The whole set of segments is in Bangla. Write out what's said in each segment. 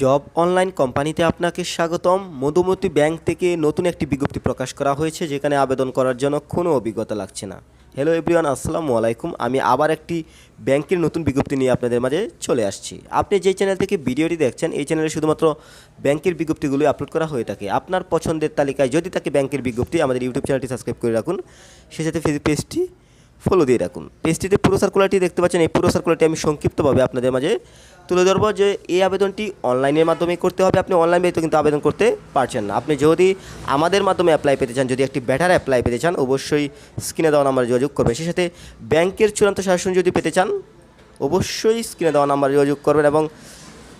জব অনলাইন কোম্পানিতে আপনাকে স্বাগতম। মধুমতি ব্যাংক থেকে নতুন একটি বিজ্ঞপ্তি প্রকাশ করা হয়েছে, যেখানে আবেদন করার জন্য কোনো অভিজ্ঞতা লাগছে না। হ্যালো এভরিওয়ান আসসালামু আলাইকুম। আমি আবার একটি ব্যাংকের নতুন বিজ্ঞপ্তি নিয়ে আপনাদের মাঝে চলে আসছি। আপনি যে চ্যানেল থেকে ভিডিওটি দেখছেন, এই চ্যানেলে শুধুমাত্র ব্যাংকের বিজ্ঞপ্তিগুলি আপলোড করা হয়ে থাকে। আপনার পছন্দের তালিকায় যদি থাকে ব্যাংকের বিজ্ঞপ্তি আমাদের ইউটিউব চ্যানেলটি সাবস্ক্রাইব করে রাখুন সেই সাথে ফেসবুক পেজটি ফলো দিয়ে রাখুন। পেজটিতে পুরো সার্কুলারটি দেখতে পাচ্ছেন। এই পুরো সার্কুলারটি আমি সংক্ষিপ্তভাবে আপনাদের মাঝে তুলে ধরবো যে এই আবেদনটি অনলাইনের মাধ্যমে করতে হবে। আপনি অনলাইন ব্যতীত কিন্তু আবেদন করতে পারছেন না। আপনি যদি আমাদের মাধ্যমে অ্যাপ্লাই পেতে চান, যদি একটি ব্যাটার অ্যাপ্লাই পেতে চান, অবশ্যই স্ক্রিনে দেওয়া নাম্বারে যোগাযোগ করবেন। সেই সাথে ব্যাংকের চূড়ান্ত শাসন যদি পেতে চান, অবশ্যই স্ক্রিনে দেওয়া নাম্বারে যোগাযোগ করবেন এবং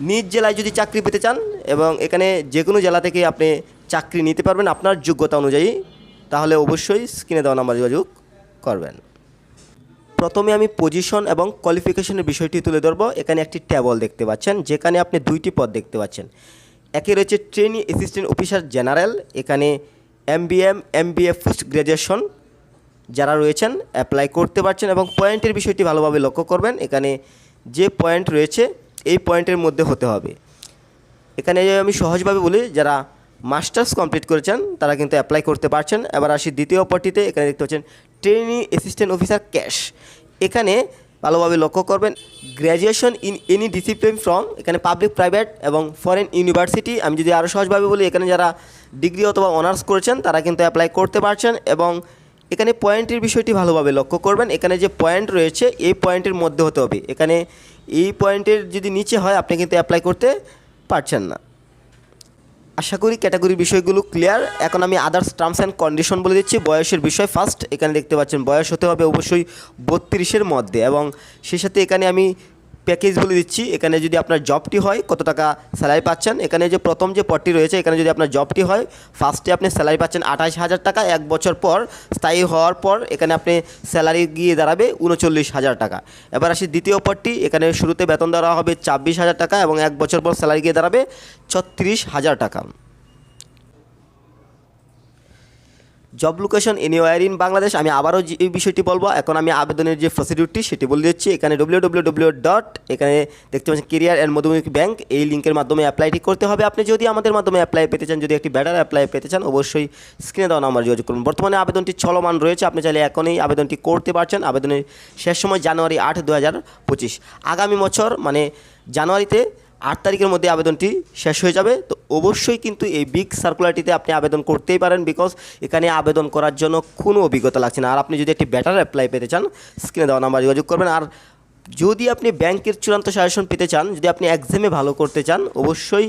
নিজ জেলায় যদি চাকরি পেতে চান এবং এখানে যে কোনো জেলা থেকে আপনি চাকরি নিতে পারবেন আপনার যোগ্যতা অনুযায়ী, তাহলে অবশ্যই স্ক্রিনে দেওয়া নাম্বারে যোগাযোগ করবেন। প্রথমে আমি পজিশন এবং কোয়ালিফিকেশনের বিষয়টি তুলে ধরবো। এখানে একটি ট্যাবল দেখতে পাচ্ছেন, যেখানে আপনি দুইটি পদ দেখতে পাচ্ছেন। একে রয়েছে ট্রেনিং অ্যাসিস্ট্যান্ট অফিসার জেনারেল এখানে এমবিএম এমবিএ পোস্ট গ্র্যাজুয়েশন যারা রয়েছেন অ্যাপ্লাই করতে পারছেন এবং পয়েন্টের বিষয়টি ভালোভাবে লক্ষ্য করবেন। এখানে যে পয়েন্ট রয়েছে, এই পয়েন্টের মধ্যে হতে হবে। এখানে আমি সহজভাবে বলি, যারা মাস্টার্স কমপ্লিট করেছেন, তারা কিন্তু অ্যাপ্লাই করতে পারছেন। এবার আসি দ্বিতীয় পটটিতে এখানে দেখতে পাচ্ছেন ট্রেনি অ্যাসিস্ট্যান্ট অফিসার ক্যাশ এখানে ভালোভাবে লক্ষ্য করবেন graduation in any discipline from এখানে পাবলিক প্রাইভেট এবং ফরেন ইউনিভার্সিটি আমি যদি আরও সহজভাবে বলি, এখানে যারা ডিগ্রি অথবা অনার্স করেছেন, তারা কিন্তু অ্যাপ্লাই করতে পারছেন এবং এখানে পয়েন্টের বিষয়টি ভালোভাবে লক্ষ্য করবেন। এখানে যে পয়েন্ট রয়েছে, এই পয়েন্টের মধ্যে হতে হবে। এখানে এই পয়েন্টের যদি নিচে হয়, আপনি কিন্তু অ্যাপ্লাই করতে পারছেন না। আশা করি ক্যাটাগরির বিষয়গুলো ক্লিয়ার। এখন আমি আদার্স টার্মস অ্যান্ড কন্ডিশন বলে দিচ্ছি। বয়সের বিষয় ফার্স্ট এখানে দেখতে পাচ্ছেন বয়স হতে হবে অবশ্যই বত্রিশের মধ্যে এবং সেই সাথে এখানে আমি প্যাকেজ বলে দিচ্ছি। এখানে যদি আপনার জবটি হয়, কত টাকা স্যালারি পাচ্ছেন? এখানে যে প্রথম যে পদটি রয়েছে, এখানে যদি আপনার জবটি হয় ফার্স্টে আপনি স্যালারি পাচ্ছেন আঠাশ হাজার টাকা। এক বছর পর, স্থায়ী হওয়ার পর, এখানে আপনি স্যালারি গিয়ে দাঁড়াবে উনচল্লিশ হাজার টাকা। এবার আসি দ্বিতীয় পদটি। এখানে শুরুতে বেতন দেওয়া হবে ছাব্বিশ হাজার টাকা এবং এক বছর পর স্যালারি গিয়ে দাঁড়াবে ছত্রিশ হাজার টাকা। Job location anywhere in Bangladesh আমি আবারও এই বিষয়টি বলব। এখন আমি আবেদনের যে প্রসিডিউরটি সেটি বলে দিচ্ছি। এখানে ডব্লিউ ডট এখানে দেখতে পাচ্ছেন কেরিয়ার অ্যান্ড মধুমুখী ব্যাংক এই লিঙ্কের মাধ্যমে অ্যাপ্লাইটি করতে হবে। আপনি যদি আমাদের মাধ্যমে অ্যাপ্লাই পেতে চান, যদি একটি ব্যাটার অ্যাপ্লাই পেতে চান, অবশ্যই স্ক্রিনে দেওয়া নাম্বার যোগাযোগ করুন। বর্তমানে আবেদনটি চলমান রয়েছে। আপনি চাইলে এখনই আবেদনটি করতে পারছেন। আবেদনের শেষ সময় জানুয়ারি আট দু আগামী বছর মানে জানুয়ারিতে আট তারিখের মধ্যে আবেদনটি শেষ হয়ে যাবে। তো অবশ্যই কিন্তু এই বিগ সার্কুলারটিতে আপনি আবেদন করতেই পারেন বিকজ এখানে আবেদন করার জন্য কোনো অভিজ্ঞতা লাগছে না। আর আপনি যদি একটি বেটার অ্যাপ্লাই পেতে চান স্ক্রিনে দেওয়া নাম্বার যোগাযোগ করবেন। আর যদি আপনি ব্যাংকের চূড়ান্ত সাজেশন পেতে চান, যদি আপনি এক্সামে ভালো করতে চান, অবশ্যই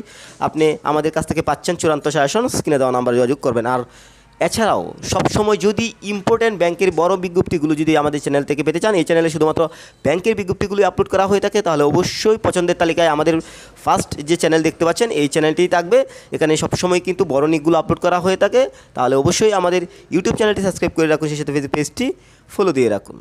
আপনি আমাদের কাছ থেকে পাচ্ছেন চূড়ান্ত সাজেশন স্ক্রিনে দেওয়া নাম্বার যোগাযোগ করবেন। আর এছাড়াও, সবসময় যদি ইম্পর্ট্যান্ট ব্যাংকের বড় বিজ্ঞপ্তিগুলো যদি আমাদের চ্যানেল থেকে পেতে চান, এই চ্যানেলে শুধুমাত্র ব্যাংকের বিজ্ঞপ্তিগুলি আপলোড করা হয়ে থাকে, তাহলে অবশ্যই পছন্দের তালিকায় আমাদের ফার্স্ট যে চ্যানেল দেখতে পাচ্ছেন, এই চ্যানেলটি থাকবে। এখানে সবসময় কিন্তু বড় নিকগুলো আপলোড করা হয়ে থাকে। তাহলে অবশ্যই আমাদের ইউটিউব চ্যানেলটি সাবস্ক্রাইব করে রাখুন, সেই সাথে পেজটি ফলো দিয়ে রাখুন।